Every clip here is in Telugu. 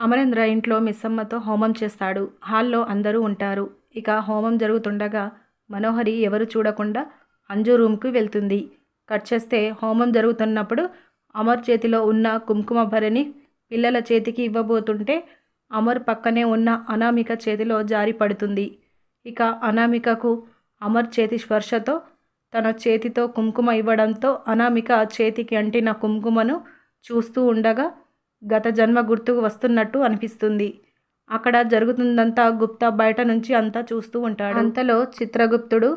అమరేంద్ర ఇంట్లో మిస్సమ్మతో హోమం చేస్తాడు. హాల్లో అందరూ ఉంటారు. ఇక హోమం జరుగుతుండగా మనోహరి ఎవరు చూడకుండా అంజు రూమ్కి వెళ్తుంది. కట్ చేస్తే హోమం జరుగుతున్నప్పుడు అమర్ చేతిలో ఉన్న కుంకుమ భరణి పిల్లల చేతికి ఇవ్వబోతుంటే అమర్ పక్కనే ఉన్న అనామిక చేతిలో జారి పడుతుంది. ఇక అనామికకు అమర్ చేతి స్పర్శతో తన చేతితో కుంకుమ ఇవ్వడంతో అనామిక చేతికి అంటిన కుంకుమను చూస్తూ ఉండగా గత జన్మ గుర్తుకు వస్తున్నట్టు అనిపిస్తుంది. అక్కడ జరుగుతుందంతా గుప్తా బయట నుంచి అంతా చూస్తూ ఉంటాడు. అంతలో చిత్రగుప్తుడు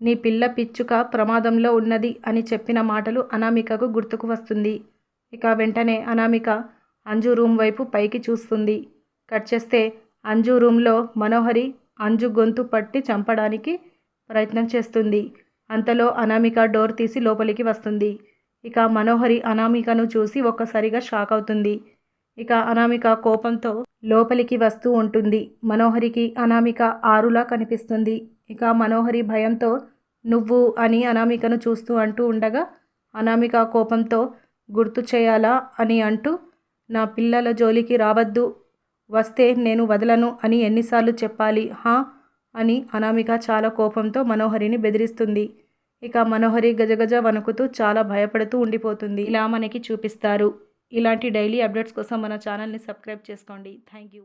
నీ పిల్ల పిచ్చుక ప్రమాదంలో ఉన్నది అని చెప్పిన మాటలు అనామికకు గుర్తుకు వస్తుంది. ఇక వెంటనే అనామిక అంజు రూమ్ వైపు పైకి చూస్తుంది. కట్ చేస్తే అంజు రూమ్లో మనోహరి అంజు గొంతు పట్టి చంపడానికి ప్రయత్నం చేస్తుంది. అంతలో అనామిక డోర్ తీసి లోపలికి వస్తుంది. ఇక మనోహరి అనామికను చూసి ఒక్కసారిగా షాక్ అవుతుంది. ఇక అనామిక కోపంతో లోపలికి వస్తూ ఉంటుంది. మనోహరికి అనామిక ఆరులా కనిపిస్తుంది. ఇక మనోహరి భయంతో నువ్వు అని అనామికను చూస్తూ అంటూ ఉండగా అనామిక కోపంతో గుర్తు చేయాలా అని అంటూ నా పిల్లల జోలికి రావద్దు. వస్తే నేను వదలను అని ఎన్నిసార్లు చెప్పాలి. హా అని అనామిక చాలా కోపంతో మనోహరిని బెదిరిస్తుంది. ఇక మనోహరి గజగజ వణుకుతూ చాలా భయపడుతూ ఉండిపోతుంది. ఇలా మనకి చూపిస్తారు. ఇలాంటి డైలీ అప్డేట్స్ కోసం మన ఛానల్ని సబ్స్క్రైబ్ చేసుకోండి. Thank you